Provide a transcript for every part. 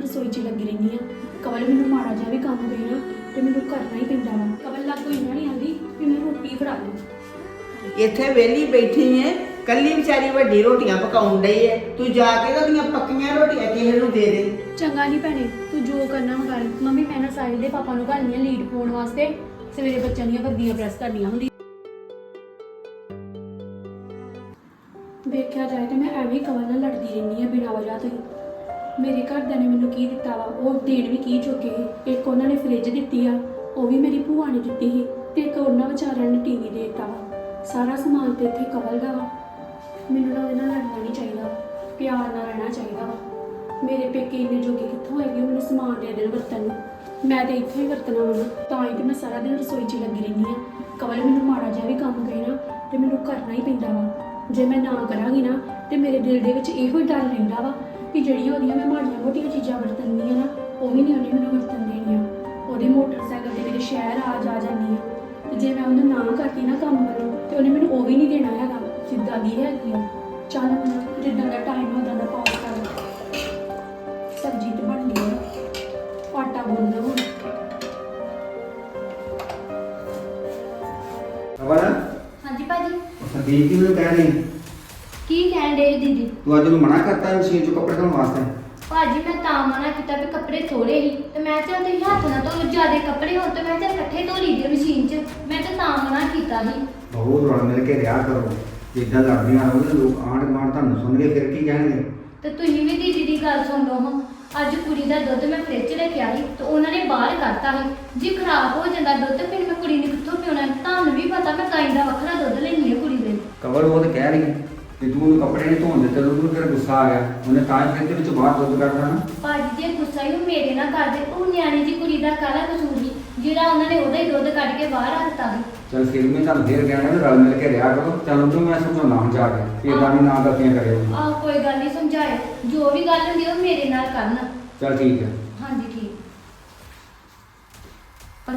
ਦਿਨ ਰਸੋਈ 'ਚ ਹੀ ਲੱਗੀ ਰਹਿੰਦੀ ਆ। ਕਵਲ ਮੈਨੂੰ ਮਾੜਾ ਜਿਹਾ ਵੀ ਕੰਮ ਦੇ ਨਾ ਤੇ ਮੈਨੂੰ ਕਰਨਾ ਹੀ ਪੈਂਦਾ ਵਾ। ਕਵਲ ਲੱਗ ਕੋਈ ਨਹੀਂ ਆਂਦੀ ਵੀ ਮੈਨੂੰ ਰੋਟੀ ਫੜਾ ਦੇ। ਇੱਥੇ ਵਿਹਲੀ ਬੈਠੀ ਐ ਕੱਲੀ ਵਿਚਾਰੀ ਵੱਡੀ ਰੋਟੀਆਂ ਪਕਾਉਣ ਡਈ ਐ ਤੂੰ ਜਾ ਕੇ ਤਾਂ ਉਹਦੀਆਂ ਪੱਕੀਆਂ ਰੋਟੀਆਂ ਕਿਸੇ ਨੂੰ ਦੇ ਦੇ। ਚੰਗਾ ਨਹੀਂ ਭੈਣੇ ਤੂੰ ਜੋ ਕਰਨਾ ਉਹ ਕਰ। ਮੰਮੀ ਮੈਂ ਨਾ ਸਾਹਿਲ ਦੇ ਪਾਪਾ ਨੂੰ ਘੱਲਣੀ ਆ ਲੀਡ ਪਾਉਣ ਵਾਸਤੇ ਸਵੇਰੇ ਬੱਚਿਆਂ ਦੀਆਂ ਵਰਦੀਆਂ ਪ੍ਰੈਸ ਕਰਨੀਆਂ ਹੁੰਦੀਆਂ। ਵੇਖਿਆ ਜਾਏ ਤੇ ਮੈਂ ਐਵੇਂ ਕਵਲ ਨਾਲ ਲੜਦੀ ਰਹਿੰਦੀ ਆ ਬਿਨਾਂ ਵਜ੍ਹਾ ਤੋਂ ਹੀ। ਮੇਰੇ ਘਰਦਿਆਂ ਨੇ ਮੈਨੂੰ ਕੀ ਦਿੱਤਾ ਵਾ? ਉਹ ਦੇਣ ਵੀ ਕੀ ਚੁੱਕੇ ਸੀ? ਇੱਕ ਉਹਨਾਂ ਨੇ ਫ੍ਰਿਜ ਦਿੱਤੀ ਆ, ਉਹ ਵੀ ਮੇਰੀ ਭੂਆ ਨੇ ਦਿੱਤੀ ਸੀ ਤੇ ਇੱਕ ਉਹਨਾਂ ਵਿਚਾਰਿਆਂ ਨੇ ਟੀਵੀ ਦੇ ਦਿੱਤਾ ਵਾ। ਸਾਰਾ ਸਮਾਨ ਤੇ ਇੱਥੇ ਕਵਲ ਦਾ ਵਾ। ਮੈਨੂੰ ਨਾ ਉਹਦੇ ਨਾਲ ਲੜਨਾ ਨਹੀਂ ਚਾਹੀਦਾ, ਪਿਆਰ ਨਾਲ ਰਹਿਣਾ ਚਾਹੀਦਾ ਵਾ। ਮੇਰੇ ਪੇਕੇ ਇੰਨੇ ਜੋਗੇ ਕਿੱਥੋਂ ਹੋਏਗੇ ਮੈਨੂੰ ਸਮਾਨ ਦੇ ਦੇਣ ਵਰਤਣ ਨੂੰ? ਮੈਂ ਤੇ ਇੱਥੋਂ ਹੀ ਵਰਤਣਾ ਵਾ। ਤਾਂ ਹੀ ਤੇ ਮੈਂ ਸਾਰਾ ਦਿਨ ਰਸੋਈ 'ਚ ਹੀ ਲੱਗੀ ਰਹਿੰਦੀ ਆ। ਕਵਲ ਮੈਨੂੰ ਮਾੜਾ ਜਿਹਾ ਵੀ ਕੰਮ ਕਰੇ ਨਾ, ਤੇ ਮੈਨੂੰ ਕਰਨਾ ਹੀ ਪੈਂਦਾ ਵਾ। ਜੇ ਮੈਂ ਨਾ ਕਰਾਂਗੀ ਨਾ, ਤੇ ਮੇਰੇ ਦਿਲ ਦੇ ਵਿੱਚ ਇਹੋ ਹੀ ਡਰ ਰਹਿੰਦਾ ਵਾ ਕਿ ਜਿਹੜੀਆਂ ਉਹਦੀਆਂ ਮੈਂ ਮਾੜੀਆਂ ਮੋਟੀਆਂ ਚੀਜ਼ਾਂ ਵਰਤਣੀਆਂ ਨਾ ਉਹ ਵੀ ਨਹੀਂ ਉਹਨੇ ਮੈਨੂੰ ਵਰਤਣ ਦੇਣੀਆਂ। ਉਹਦੇ ਮੋਟਰਸਾਈਕਲ ਤੇ ਮੇਰੇ ਸ਼ਹਿਰ ਆ ਜਾ ਜਾਂਦੀ ਆ। ਤੇ ਜੇ ਮੈਂ ਉਹਨੂੰ ਨਾ ਕਰਦੀ ਨਾ ਕੰਮ ਵੱਲੋਂ ਤੇ ਉਹਨੇ ਮੈਨੂੰ ਉਹ ਵੀ ਨਹੀਂ ਦੇਣਾ ਹੈਗਾ ਜਿੱਦਾਂ ਦੀ ਹੈਗੀ ਆ। ਚੱਲ ਜਿੱਦਾਂ ਦਾ ਟਾਈਮ ਹੁੰਦਾ ਦਾ ਪਾਸ ਕਰ ਸਬਜ਼ੀ ਤੇ ਬਣ ਗਈ ਆ। ਆਟਾ ਗੁੰਨਦਾ ਹੁਣ। ਹਾਂਜੀ ਭਾਜੀ। ਸੰਦੀਪ ਕੀ ਮੈਨੂੰ ਕਹਿ ਰਹੀ ਕੀ ਕਹਿਣ ਦੇ ਦੀਦੀ? ਤੂੰ ਅੱਜ ਨੂੰ ਮਨਾ ਕਰਤਾ ਮਸ਼ੀਨ ਚੋਂ ਕੱਪੜੇ ਧੋਣ ਵਾਸਤੇ? ਭਾਜੀ ਮੈਂ ਤਾਂ ਮਨਾ ਕੀਤਾ ਵੀ ਕੱਪੜੇ ਥੋੜੇ ਹੀ ਤੇ ਮੈਂ ਚਾਹ ਤੇ ਹੱਥ ਨਾਲ ਧੋ ਜਿਆਦੇ ਕੱਪੜੇ ਹੋਣ ਤੇ ਮੈਂ ਚਾਹ ਇਕੱਠੇ ਧੋ ਲਈਦੇ ਮਸ਼ੀਨ 'ਚ। ਮੈਂ ਤਾਂ ਤਾਂ ਮਨਾ ਕੀਤਾ ਸੀ। ਬਹੁਤ ਰਲ ਮਿਲ ਕੇ ਰਿਹਾ ਕਰੋ। ਜਿੱਦਾਂ ਲੜਦੀਆਂ ਰਹੋਗੇ ਲੋਕ ਆਂਢ ਗੁਆਂਢ ਤੁਹਾਨੂੰ ਸੁਣਗੇ ਫਿਰ ਕੀ ਕਹਿਣਗੇ? ਤੇ ਤੁਸੀਂ ਵੀ ਦੀਦੀ ਦੀ ਗੱਲ ਸੁਣ ਲਓ ਹਾਂ। ਅੱਜ ਕੁੜੀ ਦਾ ਦੁੱਧ ਮੈਂ ਫ੍ਰਿਜ 'ਚ ਰੱਖਿਆ ਸੀ ਤੇ ਉਹਨਾਂ ਨੇ ਬਾਹਰ ਕੱਢਤਾ ਸੀ। ਜੇ ਖਰਾਬ ਹੋ ਜਾਂਦਾ ਦੁੱਧ ਫਿਰ ਮੈਂ ਕੁੜੀ ਨੂੰ ਕਿੱਥੋਂ ਪਿਉਣਾ? ਤੁਹਾਨੂੰ ਵੀ ਪਤਾ ਮੈਂ ਗਾਈ ਦਾ ਵੱਖਰਾ ਦੁੱਧ ਲੈਣੀ ਹੈ ਕੁੜੀ ਦੇ। ਕਵਰ ਉਹ ਤਾਂ ਕਹਿ ਰਹੀ ਹੈ। ਕਿ ਤੂੰ ਉਹਨੂੰ ਕੱਪੜੇ ਨਹੀਂ ਧੋਣ ਦਿੱਤੇ ਉਹਨੂੰ ਫਿਰ ਗੁੱਸਾ ਆ ਗਿਆ। ਉਹਨੇ ਤਾਂ ਹੀ ਫਿਰ ਦੇ ਵਿੱਚ ਬਾਹਰ ਦੁੱਧ ਕੱਢਦਾ ਨਾ ਭਾਜੀ ਜੇ ਗੁੱਸਾ ਹੀ ਉਹ ਮੇਰੇ ਨਾਲ ਕਰਦੇ ਉਹ ਨਿਆਣੀ ਜੀ ਕੁੜੀ ਦਾ ਕਾਹਦਾ ਕਸੂਰ ਸੀ ਜਿਹੜਾ ਉਹਨਾਂ ਨੇ ਉਹਦਾ ਹੀ ਦੁੱਧ ਕੱਢ ਕੇ ਬਾਹਰ ਰੱਖਤਾ ਸੀ। ਚਲ ਫਿਰ ਮੈਂ ਤੁਹਾਨੂੰ ਫੇਰ ਕਹਿਣਾ ਵੀ ਰਲ ਮਿਲ ਕੇ ਰਿਹਾ ਕਰੋ। ਚਲ ਉਹਨੂੰ ਮੈਂ ਸਮਝਾਉਣਾ ਹੁਣ ਜਾ ਕੇ ਕਿ ਇਦਾਂ ਦੀ ਨਾ ਗਲਤੀਆਂ ਕਰਿਓ। ਆਹ ਕੋਈ ਗੱਲ ਨਹੀਂ ਸਮਝਾਏ ਜੋ ਵੀ ਗੱਲ ਹੁੰਦੀ ਉਹ ਮੇਰੇ ਨਾਲ ਕਰਨ। ਚਲ ਠੀਕ ਹੈ ਹਾਂਜੀ ਠੀਕ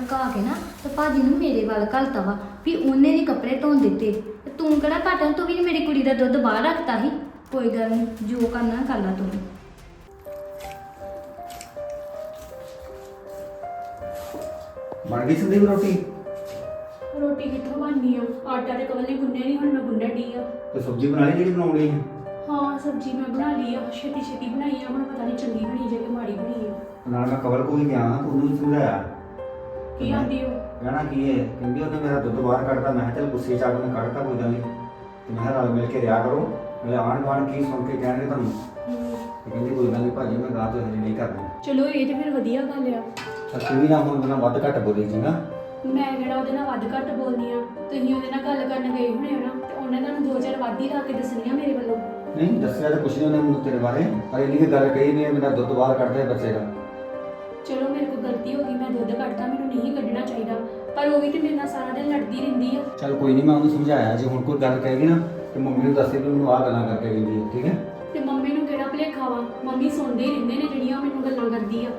ਕਹਾ ਕੇ ਨਾ ਤੇ ਭਾਜੀ ਨੂੰ ਮੇਰੇ ਵੱਲ ਘਲਤਾ ਵਾ ਵੀ ਉਹਨੇ ਨਹੀਂ ਕੱਪੜੇ ਧੋਣ ਦਿੱਤੇ। ਤੇ ਤੂੰ ਕਿਹੜਾ ਘਟਨ ਤੂੰ ਵੀ ਨੀ ਮੇਰੀ ਕੁੜੀ ਦਾ ਦੁੱਧ ਬਾਹਰ ਰੱਖਤਾ ਸੀ। ਕੋਈ ਗੱਲ ਨਹੀਂ ਜੋ ਕਰਨਾ ਕਰ ਲਾ ਤੂੰ। ਬਣ ਗਈ ਸੰਦੀਪ ਰੋਟੀ? ਰੋਟੀ ਕਿੱਥੋਂ ਬਣਨੀ ਆ? ਆਟਾ ਤੇ ਕਵਲ ਨੇ ਗੁੰਨਿਆ ਨਹੀਂ ਹੁਣ ਮੈਂ ਗੁੰਨਣ ਡਈ ਆ। ਤੇ ਸਬਜ਼ੀ ਬਣਾ ਲਈ ਜਿਹੜੀ ਬਣਾਉਣੀ ਹੈ ਹਾਂ ਸਬਜ਼ੀ ਮੈਂ ਬਣਾ ਲਈ ਆ। ਛੇਤੀ ਛੇਤੀ ਬਣਾਈ ਆ ਹੁਣ ਪਤਾ ਨਹੀਂ ਚੰਗੀ ਬਣੀ ਜੇ ਕਿ ਮਾੜੀ ਬਣੀ ਆ। ਨਾਲ ਮੈਂ ਕਵਰ ਕੋਲ ਗਿਆ ਹਾਂ ਉਹਨੂੰ ਵੀ ਸਮਝਾਇਆ। ਕੀ ਆਂਦੀ ਹੋ ਕਹਿਣਾ ਕੀ ਹੈ? ਕਹਿੰਦੀ ਉਹਨੇ ਮੇਰਾ ਦੁੱਧ ਬਾਹਰ ਕੱਢਤਾ। ਮੈਂ ਕਿਹਾ ਚੱਲ ਗੁੱਸੇ ਚ ਆ ਕੇ ਮੈਂ ਕੱਢਤਾ ਕੋਈ ਗੱਲ ਨਹੀਂ। ਤੇ ਮੈਂ ਕਿਹਾ ਰਲ ਮਿਲ ਕੇ ਰਿਹਾ ਕਰੋ। ਮੈਂ ਆਣ ਗਾਣ ਕੀ ਸੁਣ ਕੇ ਕਹਿਣਗੇ ਤੁਹਾਨੂੰ? ਤੇ ਕਹਿੰਦੀ ਕੋਈ ਗੱਲ ਨਹੀਂ ਭਾਜੀ ਮੈਂ ਗਾਹ ਤੋਂ ਹਜੇ ਨਹੀਂ ਕਰਦੀ। ਚਲੋ ਇਹ ਤੇ ਫਿਰ ਵਧੀਆ ਗੱਲ ਆ। ਸੱਚੀ ਵੀ ਨਾ ਹੁਣ ਬਿਨਾਂ ਵੱਧ ਘੱਟ ਬੋਲੀ ਜੀ ਨਾ। ਮੈਂ ਕਿਹੜਾ ਉਹਦੇ ਨਾਲ ਵੱਧ ਘੱਟ ਬੋਲਦੀ ਆ? ਤੁਸੀਂ ਉਹਦੇ ਨਾਲ ਗੱਲ ਕਰਨ ਗਏ ਹੋਣੇ ਹੋ ਨਾ ਤੇ ਉਹਨੇ ਤੁਹਾਨੂੰ ਦੋ ਚਾਰ ਵੱਧ ਹੀ ਲਾ ਕੇ ਦੱਸਣੀਆਂ ਮੇਰੇ ਵੱਲੋਂ। ਨਹੀਂ ਦੱਸਿਆ ਤਾਂ ਕੁਛ ਨਹੀਂ ਉਹਨੇ ਮੈਨੂੰ ਤੇਰੇ ਬਾਰੇ। ਪਰ ਇੰਨੀ ਕੁ ਗੱਲ ਕਹੀ ਇਹ ਮੇਰਾ ਦੁੱਧ ਬਾਹਰ ਕੱਢਦੇ ਬੱਚੇ ਦਾ। ਚਲੋ ਮੇਰੇ ਕੋਲ ਗਲਤੀ ਹੋ ਗਈ ਮੈਂ ਦੁੱਧ ਕੱਢਤਾ ਮੈਨੂੰ ਨਹੀਂ ਕੱਢਣਾ ਚਾਹੀਦਾ ਪਰ ਉਹ ਵੀ ਤੇ ਮੇਰੇ ਨਾਲ ਸਾਰਾ ਦਿਨ ਲੜਦੀ ਰਹਿੰਦੀ ਆ। ਚੱਲ ਕੋਈ ਨਹੀਂ ਮੈਂ ਉਹਨੂੰ ਸਮਝਾਇਆ ਜੇ ਹੁਣ ਕੋਈ ਗੱਲ ਕਹੇਗੀ ਨਾ ਤੇ ਮੰਮੀ ਨੂੰ ਦੱਸੇ ਵੀ ਮੈਨੂੰ ਆਹ ਗੱਲਾਂ ਕਰਕੇ ਹੈ ਠੀਕ ਹੈ? ਤੇ ਮੰਮੀ ਨੂੰ ਕਿਹੜਾ ਭੁਲੇਖਾ ਵਾ? ਮੰਮੀ ਸੁਣਦੇ ਹੀ ਰਹਿੰਦੇ ਨੇ ਜਿਹੜੀਆਂ ਉਹ ਮੈਨੂੰ ਗੱਲਾਂ ਕਰਦੀ ਆ।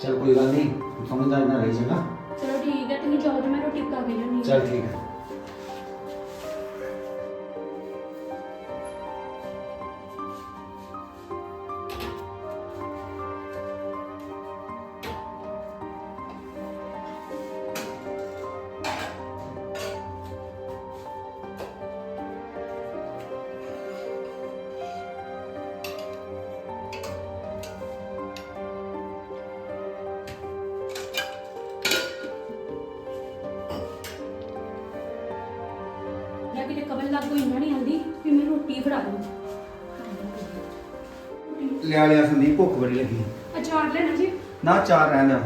ਚੱਲ ਕੋਈ ਗੱਲ ਨਹੀਂ ਸਮਝਦਾਰ ਨਾ ਰਹੀ ਚੰਗਾ ਚਲੋ ਠੀਕ ਹੈ ਤੁਸੀਂ ਜਾਓ ਤੇ ਮੈਂ ਰੋਟੀ ਪਕਾ ਕੇ ਲਿਆਉਂਦੀ ਚੱਲ ਠੀਕ ਹੈ ਲੱਗ ਕੋਈ ਨਹੀਂ ਆਂਦੀ ਵੀ ਮੈਨੂੰ ਰੋਟੀ ਫੜਾ ਦਿਓ ਲਿਆ ਲਿਆ ਸੰਦੀਪ ਭੁੱਖ ਬੜੀ ਲੱਗੀ। ਅਚਾਰ ਲੈਣਾ ਜੀ। ਨਾ ਚਾਰ ਰਹਿ ਲਿਆ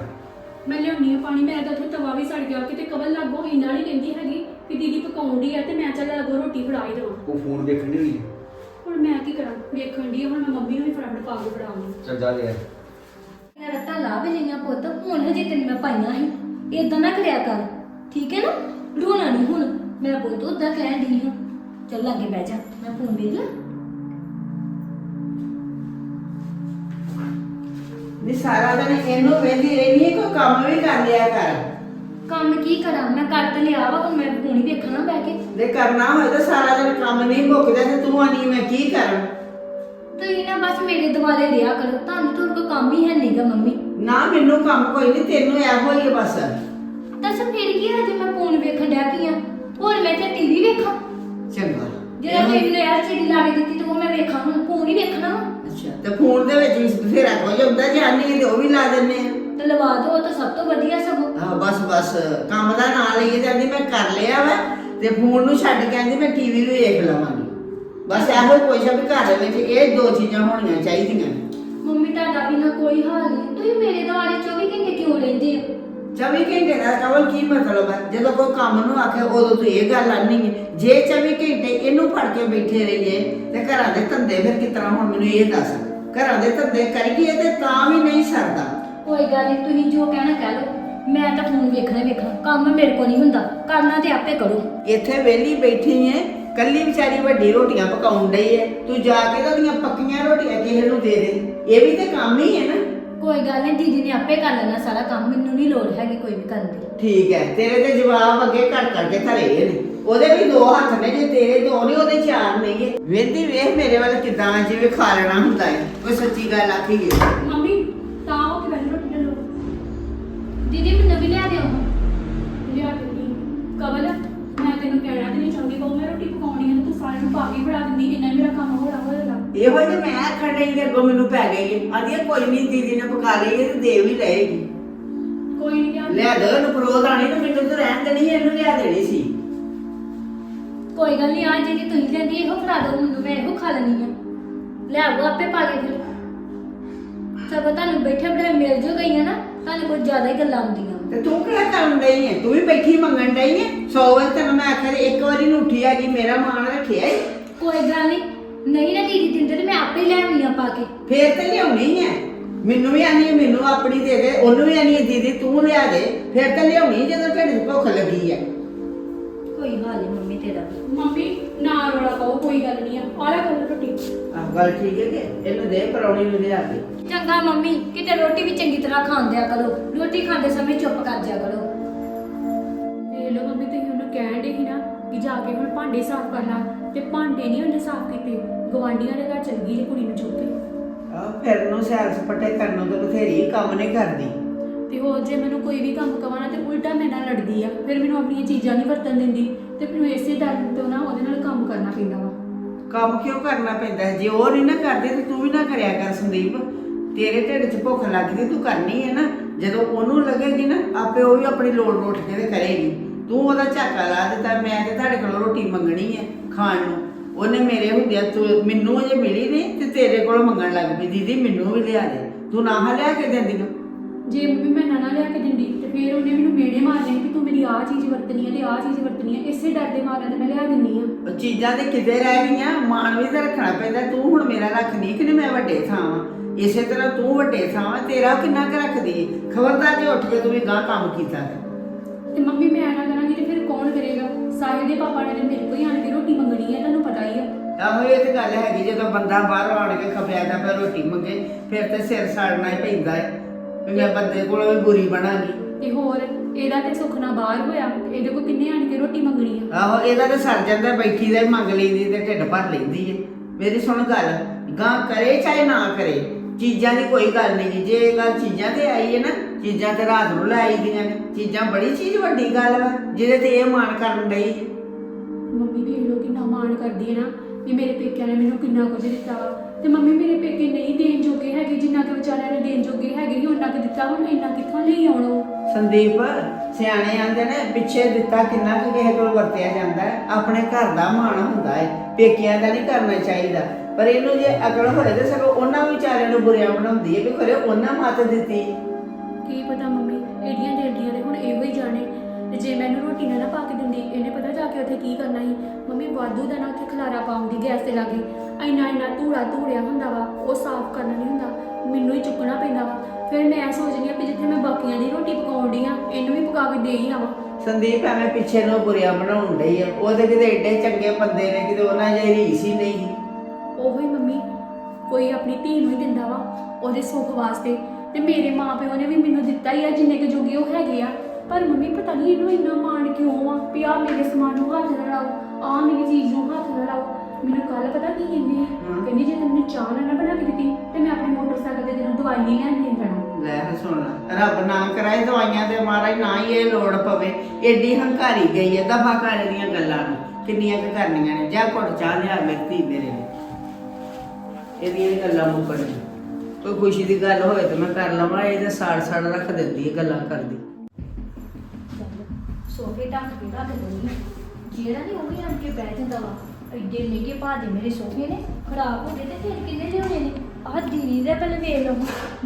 ਮੈਂ ਲਿਆਉਣੀ ਆ ਪਾਣੀ ਮੇਰਾ ਤਾਂ ਉੱਥੇ ਤਵਾ ਵੀ ਸੜ ਗਿਆ ਕਿਤੇ ਕਬਲ ਲੱਗੋ ਇੰਨਾ ਨਹੀਂ ਕਹਿੰਦੀ ਹੈਗੀ ਕਿ ਦੀਦੀ ਪਕਾਉਂਦੀ ਆ ਤੇ ਮੈਂ ਚੱਲ ਲੱਗੋ ਰੋਟੀ ਫੜਾ ਹੀ ਦੇਵਾਂ। ਉਹ ਫੋਨ ਵੇਖਣ ਦੀ ਹੋਈ। ਹੁਣ ਮੈਂ ਕੀ ਕਰਾਂ? ਵੇਖਣ ਦੀ ਹੁਣ ਮੈਂ ਮੰਮੀ ਨੂੰ ਵੀ ਫਟਾਫਟ ਪਾ ਕੇ ਫੜਾਉਂਗੀ ਚੱਲ ਜਾ ਲਿਆ। ਮੈਂ ਰੱਟਾਂ ਲਾ ਵੀ ਲਈਆਂ ਪੁੱਤ ਹੁਣ ਹਜੇ ਤੈਨੂੰ ਮੈਂ ਪਾਈਆਂ ਸੀ। ਇਦਾਂ ਨਾ ਕਰਿਆ ਕਰ ਠੀਕ ਹੈ ਨਾ? ਰੋਣਾ ਨਹੀਂ ਹੁਣ। ਮੇਰਾ ਪੁੱਤ ਉਦਾਂ ਕਹਿਣ ਦੀ ਹਾਂ ਚੱਲ ਲਾਗੇ ਬਹਿ ਜਾ ਮੈਂ ਫੋਨ ਵੇਖ ਲਾਂ। ਵੀ ਸਾਰਾ ਦਿਨ ਇਹਨੂੰ ਵੇਂਦੀ ਰਹਿੰਦੀ ਹੈ ਕੋਈ ਕੰਮ ਵੀ ਕਰ ਲਿਆ ਕਰ। ਕੰਮ ਕੀ ਕਰਾਂ? ਮੈਂ ਕਰ ਤੇ ਲਿਆ ਵਾ ਹੁਣ ਮੈਂ ਫੋਨ ਹੀ ਵੇਖਣਾ ਬਹਿ ਕੇ। ਜੇ ਕਰਨਾ ਹੋਏ ਤਾਂ ਸਾਰਾ ਦਿਨ ਕੰਮ ਨਹੀਂ ਮੁੱਕਦਾ ਤੇ ਤੂੰ ਆਨੀ ਮੈਂ ਕੀ ਕਰਾਂ? ਤੁਸੀਂ ਨਾ ਬਸ ਮੇਰੇ ਦੁਆਲੇ ਰਿਹਾ ਕਰੋ ਤੁਹਾਨੂੰ ਤਾਂ ਕੋਈ ਕੰਮ ਹੀ ਹੈ ਨਹੀਂਗਾ ਮੰਮੀ। ਨਾ ਮੈਨੂੰ ਕੰਮ ਕੋਈ ਨਹੀਂ ਤੈਨੂੰ ਇਹੋ ਹੀ ਬਸ। ਦੱਸ ਫਿਰ ਕੀ ਹੈ ਜੇ ਮੈਂ ਫੋਨ ਵੇਖਣ ਪਈ ਆ? ਹੋਰ ਮੈਂ ਤੇ ਟੀਵੀ ਵੇਖਾਂ। ਚੰਗਾ। ਜਿਹੜਾ ਤੁਸੀਂ ਮੈਨੂੰ ਯਾਰ ਚੀਜ਼ ਲਾ ਕੇ ਦਿੱਤੀ ਤੇ ਉਹ ਮੈਂ ਵੇਖਾਂ ਹੁਣ ਫੋਨ ਹੀ ਵੇਖਣਾ। ਅੱਛਾ ਤੇ ਫੋਨ ਦੇ ਵਿੱਚ ਵੀ ਬਥੇਰਾ ਕੁਝ ਹੁੰਦਾ ਜਾਣੀ ਤੇ ਉਹ ਵੀ ਲਾ ਦਿੰਨੇ ਆ। ਤੇ ਲਵਾ ਦੋ ਉਹ ਤਾਂ ਸਭ ਤੋਂ ਵਧੀਆ ਸਗੋਂ। ਆਹ ਬਸ ਬਸ ਕੰਮ ਦਾ ਨਾਂ ਲਈਏ ਜਾਂਦੀ ਮੈਂ ਕਰ ਲਿਆ ਵਾ ਤੇ ਫੋਨ ਨੂੰ ਛੱਡ ਕੇ ਆਂਦੀ ਮੈਂ ਟੀਵੀ ਵੀ ਵੇਖ ਲਵਾਂਗੀ। ਬਸ ਇਹੋ ਕੁਛ ਆ ਵੀ ਘਰ ਦੇ ਵਿੱਚ ਇਹ ਦੋ ਚੀਜ਼ਾਂ ਹੋਣੀਆਂ ਚਾਹੀਦੀਆਂ ਮੰਮੀ ਤੁਹਾਡਾ ਵੀ ਨਾ ਕੋਈ ਹਾਲ ਨਹੀਂ ਤੁਸੀਂ ਮੇਰੇ ਦੁਆਲੇ 24 ਘੰਟੇ ਕਿਉਂ ਰਹਿੰਦੇ ਹੋ? 24 ਘੰਟੇ ਦਾ ਕਵਲ ਕੀ ਮਤਲਬ ਹੈ? ਜਦੋਂ ਕੋਈ ਕੰਮ ਨੂੰ ਆਖੇ ਉਦੋਂ ਤੂੰ ਇਹ ਗੱਲ ਆਨੀ ਹੈ। ਜੇ 24 ਘੰਟੇ ਇਹਨੂੰ ਫੜ ਕੇ ਬੈਠੇ ਰਹੀਏ ਤੇ ਘਰਾਂ ਦੇ ਧੰਦੇ ਫਿਰ ਕਿਸ ਤਰ੍ਹਾਂ ਹੁਣ ਮੈਨੂੰ ਇਹ ਦੱਸ? ਘਰਾਂ ਦੇ ਧੰਦੇ ਕਰੀਏ ਤੇ ਤਾਂ ਵੀ ਨਹੀਂ ਸਰਦਾ। ਕੋਈ ਗੱਲ ਨਹੀਂ ਤੁਸੀਂ ਜੋ ਕਹਿਣਾ ਕਹਿ ਲਓ। ਮੈਂ ਤਾਂ ਫੋਨ ਵੇਖਣਾ ਵੇਖਣਾ। ਕੰਮ ਮੇਰੇ ਕੋਲ ਨਹੀਂ ਹੁੰਦਾ। ਕਰਨਾ ਤੇ ਆਪੇ ਕਰੋ। ਇੱਥੇ ਵਿਹਲੀ ਬੈਠੀ ਐ ਕੱਲੀ ਵਿਚਾਰੀ ਵੱਡੀ ਰੋਟੀਆਂ ਪਕਾਉਣ ਡਈ ਐ ਤੂੰ ਜਾ ਕੇ ਤਾਂ ਉਹਦੀਆਂ ਪੱਕੀਆਂ ਰੋਟੀਆਂ ਕਿਸੇ ਨੂੰ ਦੇ ਦੇ। ਇਹ ਵੀ ਤੇ ਕੰਮ ਹੀ ਹੈ ਨਾ। ਕੋਈ ਗੱਲ ਨਹੀਂ ਦੀਦੀ ਨੇ ਆਪੇ ਕਰ ਲੈਣਾ ਸਾਰਾ ਕੰਮ ਮੈਨੂੰ ਨਹੀਂ ਲੋੜ ਹੈਗੀ ਕੋਈ ਵੀ ਕਰਨ ਦੀ। ਠੀਕ ਹੈ ਤੇਰੇ ਤੇ ਜਵਾਬ ਅੱਗੇ ਘੜ ਕਰਕੇ ਧਰੇ ਨੇ। ਉਹਦੇ ਵੀ ਦੋ ਹੱਥ ਨੇ ਜੇ ਤੇਰੇ ਦੋ ਨੇ ਉਹਦੇ ਚਾਰ ਨੇਗੇ ਵੇਂਦੀ ਵੇਖ ਮੇਰੇ ਵੱਲ ਕਿਦਾਂ ਜਿਵੇਂ ਖਾ ਲੈਣਾ ਹੁੰਦਾ ਹੈ ਕੋਈ ਸੱਚੀ ਗੱਲ ਆਖੀ ਗਈ। ਮੰਮੀ ਤਾਂ ਉਹ ਕਿ ਬੈਠ ਰੋਟੀ ਲੈ ਲਓ। ਦੀਦੀ ਮੈਨੂੰ ਵੀ ਲਿਆ ਦਿਓ। ਲਿਆ ਨਹੀਂ ਕਵਲ ਮੈਂ ਤੈਨੂੰ ਕਹਿਣਾ ਤੇ ਨਹੀਂ ਚਾਹੁੰਦੀ ਬਹੁ ਮੈਂ ਰੋਟੀ ਪਕਾਉਣੀ ਹੈ ਤੇ ਤੂੰ ਸਾਰਿਆਂ ਨੂੰ ਪਾ ਕੇ ਫੜਾ ਦਿੰਦੀ ਇੰਨਾ ਮੇਰਾ ਕੰਮ ਹੋਣਾ ਹੋਏਗਾ ਇਹੋ ਜਿਹੇ ਮੈਂ ਆਖਣ ਡਈ ਤੇ ਅੱਗੋਂ ਮੈਨੂੰ ਪੈ ਗਈ ਆਦੀ ਕੋਈ ਨਹੀਂ ਦੀਦੀ ਨੇ ਪਕਾ ਲਈ ਹੈ ਤੇ ਦੇ ਵੀ ਲਏਗੀ। ਕੋਈ ਨਹੀਂ ਲਿਆ ਦੇ ਉਹਨੂੰ ਪਰੋਧ ਆਣੀ ਤੇ ਮੈਨੂੰ ਤਾਂ ਰਹਿਣ ਦੇਣੀ ਸੀ, ਇਹਨੂੰ ਲਿਆ ਦੇਣੀ ਸੀ। ਕੋਈ ਗੱਲ ਨਹੀਂ ਆ ਜਿਹੜੀ ਤੁਸੀਂ ਲੈਂਦੀ ਇਹੋ ਫੜਾ ਦਿਓ ਮੈਨੂੰ ਮੈਂ ਇਹੋ ਖਾ ਲੈਣੀ ਆ। ਲਿਆਵੋ ਆਪੇ ਪਾ ਕੇ ਫਿਰ। ਸਭ ਤੁਹਾਨੂੰ ਬੈਠੇ ਬੜੇ ਮਿਲ ਜੋ ਗਈਆਂ ਨਾ ਤੁਹਾਨੂੰ ਕੁਝ ਜ਼ਿਆਦਾ ਹੀ ਗੱਲਾਂ ਆਉਂਦੀਆਂ ਤੇ ਤੂੰ ਕਿਹੜਾ ਕਰਨ ਡਈ ਹੈ ਤੂੰ ਵੀ ਬੈਠੀ ਮੰਗਣ ਡਈ ਹੈ 100 ਵਾਰ ਤੈਨੂੰ ਮੈਂ ਆਖਿਆ ਇੱਕ ਵਾਰੀ ਨੂੰ ਉੱਠੀ ਆ ਗਈ ਮੇਰਾ ਮਾਣ ਰੱਖਿਆ ਈ। ਕੋਈ ਗੱਲ ਨਹੀਂ ਨਹੀਂ ਨਾ ਦੀਦੀ ਦਿੰਦੇ ਤੇ ਮੈਂ ਆਪੇ ਲੈ ਆਉਣੀ ਆ ਪਾ ਕੇ। ਫੇਰ ਤੇ ਲਿਆਉਣੀ ਹੈ ਮੈਨੂੰ ਵੀ ਆਨੀ ਮੈਨੂੰ ਆਪਣੀ ਦੇ ਦੇ ਉਹਨੂੰ ਵੀ ਆਨੀ ਦੀਦੀ ਤੂੰ ਲਿਆ ਦੇ। ਫੇਰ ਤੇ ਲਿਆਉਣੀ ਜਦੋਂ ਢਿੱਡ ਭੁੱਖ ਲੱਗੀ ਹੈ ਕੋਈ ਹਾਲ ਨਹੀਂ ਮੰਮੀ ਤੇਰਾ। ਵੀ। ਮੰਮੀ ਨਾ ਰੋਲਾ ਪਾਓ ਕੋਈ ਗੱਲ ਨਹੀਂ ਆ। ਆਲਾ ਕਰ ਰੋਟੀ। ਆਹ ਗੱਲ ਠੀਕ ਹੈ ਕਿ ਇਹਨੂੰ ਦੇ ਪਰੌਣੀ ਨੂੰ ਲਿਆ ਕੇ। ਚੰਗਾ ਮੰਮੀ ਕਿਤੇ ਰੋਟੀ ਵੀ ਚੰਗੀ ਤਰ੍ਹਾਂ ਖਾਂਦਿਆ ਕਰੋ। ਰੋਟੀ ਖਾਂਦੇ ਸਮੇਂ ਚੁੱਪ ਕਰ ਜਾ ਕਰੋ। ਵੇਖ ਲਓ ਮੰਮੀ ਤੁਸੀਂ ਉਹਨੂੰ ਕਹਿਣ ਦੇ ਸੀ ਨਾ ਕਿ ਜਾ ਕੇ ਹੁਣ ਭਾਂਡੇ ਸਾਫ਼ ਕਰ ਲਾ ਤੇ ਭਾਂਡੇ ਨਹੀਂ ਉਹਨੇ ਸਾਫ਼ ਕੀਤੇ। ਗਵਾਂਢੀਆਂ ਦੇ ਘਰ ਚਲ ਗਈ ਜੇ ਕੁੜੀ ਨੂੰ ਚੁੱਕ ਕੇ। ਆ ਫਿਰ ਨੂੰ ਸੈਰ ਸਪੱਟੇ ਕਰਨ ਨੂੰ ਤਾਂ ਬਥੇਰੀ ਕੰਮ ਨਹੀਂ ਕਰਦੀ। ਤੇ ਹੋਰ ਜੇ ਮੈਨੂੰ ਕੋਈ ਵੀ ਕੰਮ ਕਵਾਂ ਨਾ ਤੇ ਉਲਟਾ ਮੇਰੇ ਨਾਲ ਲੜਦੀ ਆ। ਫਿਰ ਮੈਨੂੰ ਆਪਣੀਆਂ ਚੀਜ਼ਾਂ ਨਹੀਂ ਵਰਤਣ ਦਿੰਦੀ। ਤੇ ਮੈਨੂੰ ਇਸੇ ਡਰ ਤੋਂ ਨਾ ਉਹਦੇ ਨਾਲ ਕੰਮ ਕਰਨਾ ਪੈਂਦਾ ਵਾ। ਕੰਮ ਕਿਉਂ ਕਰਨਾ ਪੈਂਦਾ ਹੈ? ਜੇ ਉਹ ਨਹੀਂ ਨਾ ਕਰਦੇ ਤੇ ਤੂੰ ਵੀ ਨਾ ਕਰਿਆ ਕਰ ਸੰਦੀਪ। ਤੇਰੇ ਢਿੱਡ 'ਚ ਭੁੱਖ ਲੱਗਦੀ ਤੂੰ ਕਰਨੀ ਹੈ ਨਾ। ਜਦੋਂ ਉਹਨੂੰ ਲੱਗੇਗੀ ਨਾ ਆਪੇ ਉਹ ਵੀ ਆਪਣੀ ਲੋੜ ਰੋਟ ਕੇ ਤੇ ਕਰੇਗੀ। ਤੂੰ ਉਹਦਾ ਝਾਕਾ ਲਾ ਦਿੱਤਾ ਮੈਂ ਤੇ ਤੁਹਾਡੇ ਕੋਲੋਂ ਰੋਟੀ ਮੰਗਣੀ ਹੈ। ਖਾਣ ਨੂੰ। ਉਹਨੇ ਮੇਰੇ ਹੁੰਦਿਆਂ ਤੂੰ ਮੈਨੂੰ ਅਜੇ ਮਿਲੀ ਨਹੀਂ ਤੇ ਤੇਰੇ ਕੋਲੋਂ ਮੰਗਣ ਲੱਗ ਪਈ। ਦੀਦੀ ਮੈਨੂੰ ਵੀ ਲਿਆ ਦੇ। ਤੂੰ ਨਾ ਹਾਂ ਲਿਆ ਕੇ ਦਿੰਦੀ ਨਾ। ਜੇ ਮੰਮੀ ਮੈਂ ਨਾ ਨਾ ਲਿਆ ਕੇ ਦਿੰਦੀ ਤੇ ਫਿਰ ਉਹਨੇ ਮੈਨੂੰ ਮੇੜੇ ਮਾਰਨੇ ਕਿ ਤੂੰ ਮੇਰੀ ਆਹ ਚੀਜ਼ ਵਰਤਣੀ ਹੈ ਤੇ ਆਹ ਚੀਜ਼ ਵਰਤਣੀ ਹੈ ਇਸੇ ਡਰ ਦੇ ਮਾਰਿਆਂ ਤੇ ਮੈਂ ਲਿਆ ਦਿੰਨੀ ਆ। ਉਹ ਚੀਜ਼ਾਂ ਤੇ ਕਿਤੇ ਰਹਿ ਗਈਆਂ ਮਾਣ ਵੀ ਤਾਂ ਰੱਖਣਾ ਪੈਂਦਾ। ਤੂੰ ਹੁਣ ਮੇਰਾ ਰੱਖਦੀ ਕਿ ਨਹੀਂ? ਮੈਂ ਵੱਡੇ ਥਾਂ ਵਾਂ। ਇਸੇ ਤਰ੍ਹਾਂ ਤੂੰ ਵੱਡੇ ਥਾਂ ਵਾਂ ਤੇਰਾ ਕਿੰਨਾ ਕੁ ਰੱਖਦੀ ਖਬਰਦਾਰ ਜੇ ਉੱਠ ਕੇ ਤੂੰ ਵੀ ਗਾਂ ਕੰਮ ਕੀਤਾ ਤੇ। ਤੇ ਮੰਮੀ ਮੈਂ ਨਾ ਕਰੇਗਾ ਸਾਹਿਲ ਦੇ ਪਾਪਾ ਨੇ ਤੇ ਮੇਰੇ ਕੋਲ ਹੀ ਆਣ ਕੇ ਰੋਟੀ ਮੰਗਣੀ ਹੈ ਤੁਹਾਨੂੰ ਪਤਾ ਹੀ ਆ ਆਹੋ ਇਹ ਤੇ ਗੱਲ ਹੈਗੀ ਜਦੋਂ ਬੰਦਾ ਬਾਹਰੋਂ ਆਣ ਕੇ ਖਪਿਆ ਤਾਂ ਫਿਰ ਰੋਟੀ ਮੰਗੇ ਫਿਰ ਤੇ ਸਿਰ ਸਾੜਨਾ ਹੀ ਪੈਂਦਾ ਹੈ। ਵੀ ਮੈਂ ਬੰਦੇ ਕੋਲੋਂ ਵੀ ਬੁਰੀ ਬਣਾਂਗੀ। ਤੇ ਹੋਰ ਇਹਦਾ ਤੇ ਸੁਖਨਾ ਬਾਹਰ ਹੋਇਆ ਤੇ ਇਹਦੇ ਕੋਲ ਕਿੰਨੇ ਆਣ ਕੇ ਰੋਟੀ ਮੰਗਣੀ ਆ? ਆਹੋ ਇਹਦਾ ਤੇ ਸਰ ਜਾਂਦਾ ਬੈਠੀ ਦਾ ਹੀ ਮੰਗ ਲੈਂਦੀ ਤੇ ਢਿੱਡ ਭਰ ਲੈਂਦੀ ਏ ਮੇਰੀ ਸੁਣ ਗੱਲ ਗਾਂ ਕਰੇ ਚਾਹੇ ਨਾ ਕਰੇ? ਚੀਜ਼ਾਂ ਦੀ ਕੋਈ ਗੱਲ ਨਹੀਂ ਜੇ। ਇਹ ਗੱਲ ਚੀਜ਼ਾਂ ਤੇ ਆਈ ਹੈ ਨਾ ਚੀਜ਼ਾਂ ਤੇ ਰਾਤ ਨੂੰ ਲੈ ਆਈਦੀਆਂ ਨੇ। ਚੀਜ਼ਾਂ ਬੜੀ ਚੀਜ਼ ਵੱਡੀ ਗੱਲ ਵਾ ਜਿਹਦੇ ਤੇ ਇਹ ਮਾਣ ਕਰਨ ਏ। ਮੰਮੀ ਵੇਖ ਲੋ ਕਿੰਨਾ ਮਾਣ ਕਰਦੀ ਹੈ ਨਾ ਵੀ ਮੇਰੇ ਪੇਕਿਆਂ ਨੇ ਮੈਨੂੰ ਕਿੰਨਾ ਕੁਝ ਦਿੱਤਾ ਵਾ। ਤੇ ਮੰਮੀ ਮੇਰੇ ਪੇਕੇ ਨਹੀਂ ਦੇਣ ਜੋਗੇ ਹੈਗੇ ਜਿੰਨਾ ਕਿ ਵਿਚਾਰਿਆਂ ਨੇ ਦੇਣ ਜੋਗੇ ਹੈਗੇ ਸੀ ਉਹਨਾਂ ਕਿ ਦਿੱਤਾ ਹੁਣ ਇੰਨਾ ਕਿੱਥੋਂ ਲਈ ਆਉਣੋ? ਸੰਦੀਪ ਸਿਆਣੇ ਆਂਦੇ ਨੇ ਪਿੱਛੇ ਦਿੱਤਾ ਕਿੰਨਾ ਕੁ ਕਿਸੇ ਕੋਲ ਵਰਤਿਆ ਜਾਂਦਾ ਹੈ। ਆਪਣੇ ਘਰ ਦਾ ਮਾਣ ਹੁੰਦਾ ਹੈ ਪੇਕਿਆਂ ਦਾ ਨਹੀਂ ਕਰਨਾ ਚਾਹੀਦਾ। ਪਰ ਇਹਨੂੰ ਜੇ ਅਕਲ ਹੋਏ ਤੇ ਸਗੋਂ ਉਹਨਾਂ ਵਿਚਾਰਿਆਂ ਨੂੰ ਬੁਰਿਆਂ ਬਣਾਉਂਦੀ ਹੈ ਵੀ ਖਰੇ ਉਹਨਾਂ ਮੱਤ ਦਿੱਤੀ। ਕੀ ਪਤਾ ਮੰਮੀ ਇਹਦੀਆਂ ਦਿਲਦੀਆਂ ਦੇ ਹੁਣ ਇਹੋ ਹੀ ਜਾਣੇ। ਤੇ ਜੇ ਮੈਨੂੰ ਰੋਟੀ ਨਾ ਨਾ ਪਾ ਕੇ ਦਿੰਦੀ ਇਹਨੇ ਪਤਾ ਜਾ ਕੇ ਉੱਥੇ ਕੀ ਕਰਨਾ ਸੀ? ਮੰਮੀ ਵਾਧੂ ਦਾ ਨਾ ਉੱਥੇ ਖਲਾਰਾ ਪਾਉਂਦੀ ਗੈਸ ਤੇ ਲਾਗੇ। ਇੰਨਾ ਇੰਨਾ ਧੂੜਾ ਧੂੜਿਆ ਹੁੰਦਾ ਵਾ ਉਹ ਸਾਫ਼ ਕਰਨਾ ਨਹੀਂ ਹੁੰਦਾ। ਮੈਨੂੰ ਹੀ ਚੁੱਕਣਾ ਪੈਂਦਾ ਵਾ। ਫਿਰ ਮੈਂ ਸੋਚਦੀ ਆ ਵੀ ਜਿੱਥੇ ਮੈਂ ਬਾਕੀਆਂ ਦੀ ਰੋਟੀ ਪਕਾਉਂਦੀ ਆ ਇਹਨੂੰ ਵੀ ਪਕਾ ਕੇ ਦੇ ਹੀ ਆਵਾਂ। ਸੰਦੀਪ ਐਵੇਂ ਪਿੱਛੇ ਨੂੰ ਬੁਰਿਆਂ ਬਣਾਉਣ ਡਈ ਆ। ਉਹ ਤੇ ਕਿਤੇ ਏਡੇ ਚੰਗੇ ਬੰਦੇ ਨੇ ਕਿਤੇ ਉਹਨਾਂ ਜਿਹੀ ਰੀਸ ਹੀ ਨਹੀਂ। ਉਹੋ ਹੀ ਮੰਮੀ ਕੋਈ ਆਪਣੀ ਧੀ ਨੂੰ ਹੀ ਦਿੰਦਾ ਵਾ ਉਹਦੇ ਸੁੱਖ ਵਾਸਤੇ। ਤੇ ਮੇਰੇ ਮਾਪਿਓ ਨੇ ਵੀ ਮੈਨੂੰ ਦਿੱਤਾ ਹੀ ਆ ਜਿੰਨੇ ਕੁ ਜੋਗੇ ਉਹ ਹੈਗੇ ਆ। ਪਰ ਮੰਮੀ ਪਤਾ ਨਹੀਂ ਇਹਨੂੰ ਇੰਨਾ ਮਾਣ ਕਿਉਂ ਆ ਵੀ ਆ ਮੇਰੇ ਸਮਾਨ ਨੂੰ ਹੱਥ ਨਾ ਲਾਓ ਆ ਮੇਰੀ ਚੀਜ਼ ਨੂੰ ਹੱਥ ਨਾ ਲਾਓ। ਮੈਨੂੰ ਕੱਲ ਪਤਾ ਕੀ ਕਹਿੰਦੀ। ਕਹਿੰਦੀ ਜੇ ਤੈਨੂੰ ਚਾਹ ਨਾ ਨਾ ਬਣਾ ਕੇ ਦਿੱਤੀ ਤੇ ਮੈਂ ਆਪਣੇ ਮੋਟਰਸਾਈਕਲ ਤੇ ਤੈਨੂੰ ਦਵਾਈ ਨਹੀਂ ਲੈਣ ਦੇਣ ਜਾਣਾ। ਲੈ ਸੁਣ ਰੱਬ ਨਾ ਕਰਾਏ ਦਵਾਈਆਂ ਤੇ ਮਹਾਰਾਜ ਨਾ ਹੀ ਇਹ ਲੋੜ ਪਵੇ। ਏਡੀ ਹੰਕਾਰੀ ਗਈ ਹੈ ਦਫਾ ਕਰ ਦੀਆਂ ਗੱਲਾਂ ਨੂੰ ਕਿੰਨੀਆਂ ਕੁ ਕਰਨੀਆਂ ਨੇ। ਜਾ ਘੁੱਟ ਚਾਹ ਲਿਆ ਮੇਰੀ ਧੀ ਮੇਰੇ ਲਈ। ਇਹਦੀਆਂ ਨੀ ਗੱਲਾਂ ਮੁੱਕਣ ਕੋਈ ਖੁਸ਼ੀ ਦੀ ਗੱਲ ਹੋਵੇ ਤੇ ਮੈਂ ਕਰ ਲਵਾਂ, ਇਹ ਤਾਂ ਸਾੜ ਸਾੜ ਰੱਖ ਦਿੰਦੀ ਹੈ ਗੱਲਾਂ ਕਰਦੀ। ਸੋਫੇ ਢੱਕ ਕੇ ਰੱਖ ਦਿੰਦੀ ਜਿਹੜਾ ਨਹੀਂ ਉਹ ਵੀ ਆਣ ਕੇ ਬਹਿ ਜਾਂਦਾ ਵਾ। ਐਡੇ ਮਹਿੰਗੇ ਭਾਅ ਮੇਰੇ ਸੋਫੇ ਨੇ, ਖਰਾਬ ਹੋ ਗਏ ਤੇ ਫਿਰ ਕਿੰਨੇ ਲਿਆਉਣੇ ਨੇ? ਆਹ ਦੀਦੀ ਦੇ ਪਹਿਲੇ ਵੇਖ ਲਓ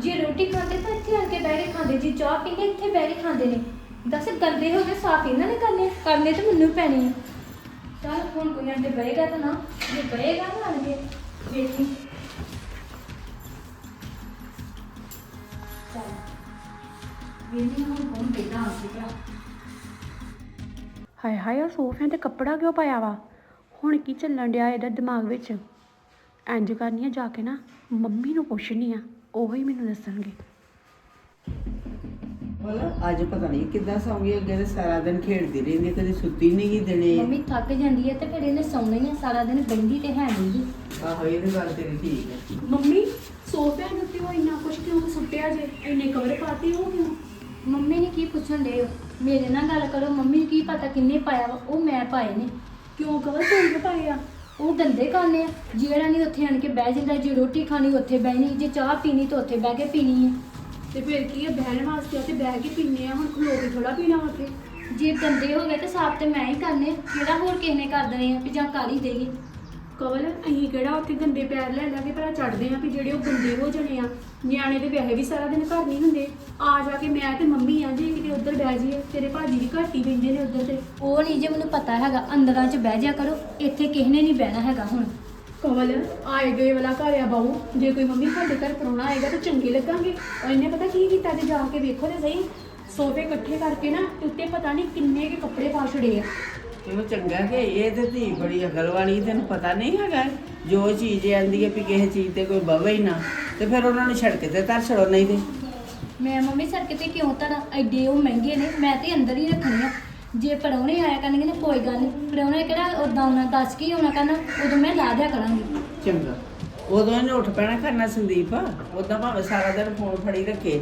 ਜੇ ਰੋਟੀ ਖਾਂਦੇ ਤਾਂ ਇੱਥੇ ਆਣ ਕੇ ਬਹਿ ਕੇ ਖਾਂਦੇ, ਜੇ ਚਾਹ ਪੀਂਦੇ ਇੱਥੇ ਬਹਿ ਕੇ ਖਾਂਦੇ ਨੇ। ਦੱਸ ਗੰਦੇ ਹੋ ਗਏ, ਸਾਫ਼ ਇਹਨਾਂ ਨੇ ਕਰਨੇ ਕਰਨੇ ਤੇ ਮੈਨੂੰ ਪੈਣੇ ਆ। ਚੱਲ ਹੁਣ ਕੋਈ ਆਣ ਕੇ ਬਹੇਗਾ ਤਾਂ ਨਾ, ਜੇ ਬਹੇਗਾ ਤਾਂ ਆਣ ਕੇ ਵੇਖੀ। ਹੁਣ ਕੌਣ ਆ ਹਾਏ ਹਾਏ ਉਹ ਸੋਫਿਆਂ ਤੇ ਕੱਪੜਾ ਕਿਉਂ ਪਾਇਆ ਵਾ? ਹੁਣ ਕੀ ਚੱਲਣ ਡਿਆ ਇਹਦਾ ਦਿਮਾਗ ਵਿੱਚ? ਇੰਜ ਕਰਨੀ ਆ ਜਾ ਕੇ ਨਾ ਮੰਮੀ ਨੂੰ ਪੁੱਛਣੀ ਆ ਉਹ ਹੀ ਮੈਨੂੰ ਦੱਸਣਗੇ। ਬੋਲ ਅੱਜ ਪਤਾ ਨਹੀਂ ਕਿੱਦਾਂ ਸੌਂਗੀ ਅੱਗੇ ਤੇ ਸਾਰਾ ਦਿਨ ਖੇਡਦੀ ਰਹਿੰਦੀ ਕਦੇ ਸੁੱਤੀ ਨਹੀਂ ਗਈ ਦਿਨੇ। ਮੰਮੀ ਥੱਕ ਜਾਂਦੀ ਹੈ ਤੇ ਫਿਰ ਇਹਨੇ ਸੌਣਾ ਹੀ ਆ ਸਾਰਾ ਦਿਨ ਬੈਠੀ ਤੇ ਹੈ ਨਹੀਂ ਆਹੋ ਇਹ ਗੱਲ ਤੇਰੀ ਠੀਕ ਹੈ ਮੰਮੀ ਸੋਫਿਆਂ ਦੇ ਉੱਤੇ ਉਹ ਇੰਨਾ ਕੁਝ ਕਿਉਂ ਸੁੱਟਿਆ ਜੇ? ਇੰਨੇ ਕਵਰ ਪਾਤੇ ਉਹ ਕਿਉਂ? ਮੰਮੀ ਨੇ ਕੀ ਪੁੱਛਣ ਦੇ ਮੇਰੇ ਨਾਲ ਗੱਲ ਕਰੋ ਮੰਮੀ ਨੂੰ ਕੀ ਪਤਾ ਕਿੰਨੇ ਪਾਇਆ ਵਾ ਉਹ ਮੈਂ ਪਾਏ ਨੇ। ਕਿਉਂ ਕਵਰ ਕੇ ਪਾਏ ਆ? ਉਹ ਗੰਦੇ ਖਾਣੇ ਆ। ਜਿਹੜਾ ਨਹੀਂ ਉੱਥੇ ਆਣ ਕੇ ਬਹਿ ਜਾਂਦਾ ਜੇ ਰੋਟੀ ਖਾਣੀ ਉੱਥੇ ਬਹਿਣੀ ਜੇ ਚਾਹ ਪੀਣੀ ਤਾਂ ਉੱਥੇ ਬਹਿ ਕੇ ਪੀਣੀ ਹੈ ਤੇ ਫਿਰ ਕੀ ਆ ਬਹਿਣ ਵਾਸਤੇ ਉੱਥੇ ਬਹਿ ਕੇ ਪੀਨੇ ਆ ਹੁਣ ਖਲੋ ਕੇ ਥੋੜਾ ਪੀਣਾ ਉੱਥੇ। ਜੇ ਗੰਦੇ ਹੋ ਗਏ ਤੇ ਸਾਫ਼ ਤੇ ਮੈਂ ਹੀ ਕਰਨੇ। ਕਿਹੜਾ ਹੋਰ ਕਿਸੇ ਨੇ ਕਰ ਦੇਣੇ ਆ ਵੀ ਜਾਂ ਕਰ ਹੀ ਦੇਈਏ। ਕਵਲ ਅਸੀਂ ਕਿਹੜਾ ਉੱਥੇ ਗੰਦੇ ਪੈਰ ਲੈ ਲੈ ਕੇ ਭਲਾ ਚੜਦੇ ਆ ਵੀ ਜਿਹੜੇ ਉਹ ਗੰਦੇ ਹੋ ਜਾਣੇ ਆ। ਨਿਆਣੇ ਦੇ ਵਿਆਹੇ ਵੀ ਸਾਰਾ ਦਿਨ ਘਰ ਨਹੀਂ ਹੁੰਦੇ। ਆ ਜਾ ਕੇ ਮੈਂ ਤੇ ਮੰਮੀ ਆ ਜੇ ਕਿਤੇ ਉੱਧਰ ਬਹਿ ਜਾਈਏ ਤੇਰੇ ਭਾਜੀ ਵੀ ਘੱਟ ਹੀ ਬੈਂਦੇ ਨੇ ਉੱਧਰ ਤੇ। ਉਹ ਨਹੀਂ ਜੇ ਮੈਨੂੰ ਪਤਾ ਹੈਗਾ ਅੰਦਰਾਂ 'ਚ ਬਹਿ ਜਾ ਕਰੋ ਇੱਥੇ ਕਿਸੇ ਨੇ ਨਹੀਂ ਬਹਿਣਾ ਹੈਗਾ ਹੁਣ। ਕਵਲ ਆਏ ਗਏ ਵਾਲਾ ਘਰ ਆ ਬਾਹੂ ਜੇ ਕੋਈ ਮੰਮੀ ਸਾਡੇ ਘਰ ਪਰੋਣਾ ਆਏਗਾ ਤਾਂ ਚੰਗੇ ਲੱਗਾਂਗੇ। ਔਰ ਇਹਨੇ ਪਤਾ ਕੀ ਕੀਤਾ ਤੇ ਜਾ ਕੇ ਵੇਖੋ ਤੇ ਸਹੀ ਸੋਫੇ ਇਕੱਠੇ ਕਰਕੇ ਨਾ ਤੇ ਉੱਤੇ ਪਤਾ ਨਹੀਂ ਕਿੰਨੇ ਕੇ ਕੱਪੜੇ ਪਾ ਛੜੇ ਆ। ਚਲੋ ਚੰਗਾ ਕਿ ਇਹ ਤੇ ਧੀ ਬੜੀ ਅਕਲ ਵਾਲੀ ਤੈਨੂੰ ਪਤਾ ਨਹੀਂ ਹੈਗਾ ਜੋ ਚੀਜ਼ ਆਂਦੀ ਹੈ ਵੀ ਕਿਸੇ ਚੀਜ਼ ਤੇ ਕੋਈ ਬਵੇ ਹੀ ਨਾ ਤੇ ਫਿਰ ਉਹਨਾਂ ਨੂੰ ਛੜਕ ਤੇ ਤਰ ਛੜੋ ਨਹੀਂ ਤੇ। ਮੈਂ ਮੰਮੀ ਸਰ ਕਿਤੇ ਕਿਉਂ ਤੜਾ ਐਡੇ ਉਹ ਮਹਿੰਗੇ ਨੇ ਮੈਂ ਤੇ ਅੰਦਰ ਹੀ ਰੱਖਣੀ ਆ। ਜੇ ਪਰੌਣੇ ਆਇਆ ਕਰਨਗੇ ਨਾ ਕੋਈ ਗੱਲ ਨਹੀਂ। ਪਰੌਣੇ ਕਿਹੜਾ ਉਦਾਂ ਉਹਨਾਂ ਦੱਸ ਕੇ ਆਉਣਾ ਕਰਨਾ? ਉਦੋਂ ਮੈਂ ਲਾ ਦਿਆ ਕਰਾਂਗੀ। ਚੰਗਾ। ਉਦੋਂ ਇਹਨੇ ਉੱਠ ਪੈਣਾ ਕਰਨਾ ਸੰਦੀਪ। ਉਦਾਂ ਭਾਵੇਂ ਸਾਰਾ ਦਿਨ ਫੋਨ ਫੜੀ ਰੱਖੇ।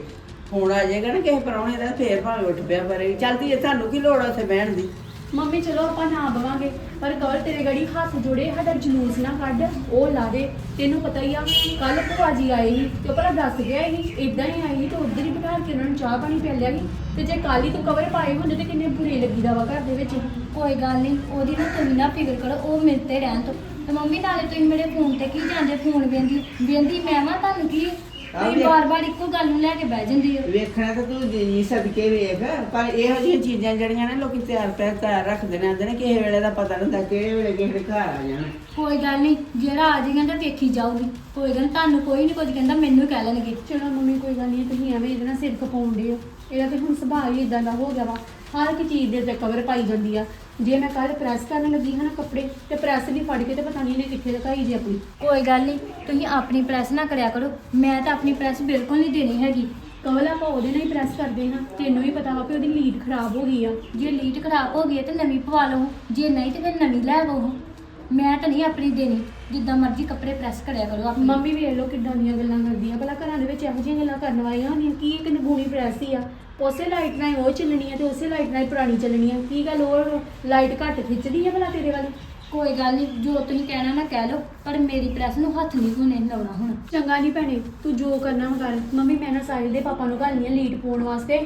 ਫੋਨ ਆ ਜਾਏਗਾ ਨਾ ਕਿਸੇ ਪਰੌਣੇ ਦਾ ਫੇਰ ਭਾਵੇਂ ਉੱਠ ਪਿਆ ਪਰ। ਚਲਦੀ ਹੈ ਤੁਹਾਨੂੰ ਕੀ ਲੋੜ ਆ ਉੱਥੇ ਬਹਿਣ ਦੀ? ਮੰਮੀ, ਚਲੋ ਆਪਾਂ ਨਾ ਬਵਾਂਗੇ ਪਰ ਕਵਲ ਤੇਰੇ ਗੜੀ ਹੱਥ ਜੁੜੇ, ਸਾਡਾ ਜਲੂਸ ਨਾ ਕੱਢ, ਉਹ ਲਾ ਦੇ। ਤੈਨੂੰ ਪਤਾ ਹੀ ਆ ਕੱਲ ਭੂਆ ਜੀ ਆਏ ਸੀ ਤੇ ਉਹ ਭਲਾ ਦੱਸ ਗਿਆ ਸੀ ਇਦਾਂ ਹੀ ਆਈ ਸੀ ਤੇ ਉਧਰ ਹੀ ਬਿਠਾ ਕੇ ਉਹਨਾਂ ਨੂੰ ਚਾਹ ਪਾਣੀ ਪਿਆ ਲਿਆ ਸੀ। ਤੇ ਜੇ ਕਾਲੀ ਤੂੰ ਕਵਰ ਪਾਏ ਹੁੰਦੇ ਤੇ ਕਿੰਨੇ ਬੁਰੇ ਲੱਗੀਦਾ ਵਾ ਘਰ ਦੇ ਵਿੱਚ। ਕੋਈ ਗੱਲ ਨਹੀਂ, ਉਹਦੀ ਨਾ ਤੁਸੀਂ ਨਾ ਫਿਕਰ ਕਰੋ, ਉਹ ਮੇਰੇ ਤੇ ਰਹਿਣ ਤੋਂ ਤੇ ਮੰਮੀ, ਨਾਲੇ ਤੁਸੀਂ ਮੇਰੇ ਫੋਨ ਤੇ ਕੀ ਜਾਂਦੇ, ਫੋਨ ਵੇਂਦੀ ਵੇਂਦੀ ਮੈਂ ਵਾ ਤੁਹਾਨੂੰ ਕੀ ਤੁਸੀਂ। ਬਾਰ-ਬਾਰ ਇੱਕੋ ਗੱਲ ਨੂੰ ਲੈ ਕੇ ਬਹਿ ਜਾਂਦੀ ਹੋ ਵੇਖਣਾ ਤਾਂ ਤੂੰ ਜੀ ਸਦਕੇ ਵੇਖ ਪਰ ਇਹੋ ਜਿਹੀਆਂ ਚੀਜ਼ਾਂ ਜਿਹੜੀਆਂ ਨੇ ਲੋਕੀ ਤਿਆਰ ਤਿਆਰ ਤਿਆਰ ਰੱਖਦੇ ਨੇ ਆਂਦੇ ਨੇ ਕਿਸੇ ਵੇਲੇ ਦਾ ਪਤਾ ਨਹੀਂ ਹੁੰਦਾ ਕਿਹੜੇ ਵੇਲੇ ਕਿਸੇ ਦੇ ਘਰ ਆ ਜਾਣਾ। ਕੋਈ ਗੱਲ ਨਹੀਂ ਜਿਹੜਾ ਆ ਜਾਏਗਾ ਤਾਂ ਵੇਖੀ ਜਾਊਗੀ। ਕੋਈ ਗੱਲ ਨੀ, ਤੁਹਾਨੂੰ ਕੋਈ ਨਹੀਂ ਕੁਝ ਕਹਿੰਦਾ ਮੈਨੂੰ ਕਹਿ ਲੈਣਗੇ। ਚਲੋ ਮੰਮੀ ਕੋਈ ਗੱਲ ਨਹੀਂ ਤੁਸੀਂ ਐਵੇਂ ਇਹਦੇ ਨਾਲ ਸਿਰ ਖਪਾਉਂਦੇ ਹੋ। ਇਹਦਾ ਤੇ ਹੁਣ ਸੁਭਾਅ ਹੀ ਇਦਾਂ ਦਾ ਹੋ ਗਿਆ ਵਾ। ਹਰ ਇੱਕ ਚੀਜ਼ ਦੇ ਉੱਤੇ ਕਵਰ ਪਾਈ ਜਾਂਦੀ ਆ। ਜੇ ਮੈਂ ਕੱਲ ਪ੍ਰੈਸ ਕਰਨ ਲੱਗੀ ਹਾਂ ਨਾ ਕੱਪੜੇ ਤੇ ਪ੍ਰੈਸ ਵੀ ਫੜ ਕੇ ਤੇ ਪਤਾ ਨਹੀਂ ਇਹਨੇ ਕਿੱਥੇ ਲਗਾਈ ਜੀ ਆਪਣੀ। ਕੋਈ ਗੱਲ ਨਹੀਂ ਤੁਸੀਂ ਆਪਣੀ ਪ੍ਰੈਸ ਨਾ ਕਰਿਆ ਕਰੋ। ਮੈਂ ਤਾਂ ਆਪਣੀ ਪ੍ਰੈਸ ਬਿਲਕੁਲ ਨਹੀਂ ਦੇਣੀ ਹੈਗੀ। ਕਵਲ ਆਪਾਂ ਉਹਦੇ ਨਾਲ ਹੀ ਪ੍ਰੈਸ ਕਰਦੇ ਹਾਂ ਤੈਨੂੰ ਵੀ ਪਤਾ ਵਾ ਕਿ ਉਹਦੀ ਲੀਡ ਖਰਾਬ ਹੋ ਗਈ ਆ। ਜੇ ਲੀਡ ਖਰਾਬ ਹੋ ਗਈ ਹੈ ਤੇ ਨਵੀਂ ਪਵਾ ਲਓ ਜੇ ਨਹੀਂ ਤੇ ਫਿਰ ਨਵੀਂ ਲੈ ਆਵੋ ਮੈਂ ਤਾਂ ਨਹੀਂ ਆਪਣੀ ਦੇਣੀ ਜਿੱਦਾਂ ਮਰਜ਼ੀ ਕੱਪੜੇ ਪ੍ਰੈਸ ਕਰਿਆ ਕਰੋ ਆਪਣੀ। ਮੰਮੀ ਵੇਖ ਲਓ ਕਿੱਦਾਂ ਦੀਆਂ ਗੱਲਾਂ ਕਰਦੀਆਂ। ਭਲਾ ਘਰਾਂ ਦੇ ਵਿੱਚ ਇਹੋ ਜਿਹੀਆਂ ਗੱਲਾਂ ਕਰਨ ਵਾਲੀਆਂ ਹੁੰਦੀਆਂ ਕੀ ਇੱਕ ਨਗੂਣੀ ਪ੍ਰੈਸ ਹੀ ਆ। ਉਸੇ ਲਾਈਟ ਨਾਲ ਹੀ ਉਹ ਚੱਲਣੀ ਆ ਤੇ ਉਸੇ ਲਾਈਟ ਨਾਲ ਹੀ ਪੁਰਾਣੀ ਚੱਲਣੀ ਆ। ਕੀ ਗੱਲ ਉਹ ਲਾਈਟ ਘੱਟ ਖਿੱਚਦੀ ਆ ਭਲਾ ਤੇਰੇ ਵਾਲੀ? ਕੋਈ ਗੱਲ ਨਹੀਂ ਜੋ ਤੁਸੀਂ ਕਹਿਣਾ ਨਾ ਕਹਿ ਲਓ ਪਰ ਮੇਰੀ ਪ੍ਰੈਸ ਨੂੰ ਹੱਥ ਨਹੀਂ ਹੁਣੇ ਲਾਉਣਾ ਹੁਣ। ਚੰਗਾ ਨਹੀਂ ਭੈਣੇ ਤੂੰ ਜੋ ਕਰਨਾ ਵਾ ਕਰ। ਮੰਮੀ ਮੈਂ ਨਾ ਸਾਹਿਲ ਦੇ ਪਾਪਾ ਨੂੰ ਘੱਲਣੀ ਆ ਲੀਡ ਪਾਉਣ ਵਾਸਤੇ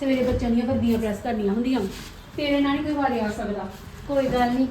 ਸਵੇਰੇ ਬੱਚਿਆਂ ਦੀਆਂ ਵਰਦੀਆਂ ਪ੍ਰੈਸ ਕਰਨੀਆਂ ਹੁੰਦੀਆਂ। ਤੇਰੇ ਨਾਲ ਨਹੀਂ ਕੋਈ ਵਾਰੇ ਆ ਸਕਦਾ। ਕੋਈ ਗੱਲ ਨਹੀਂ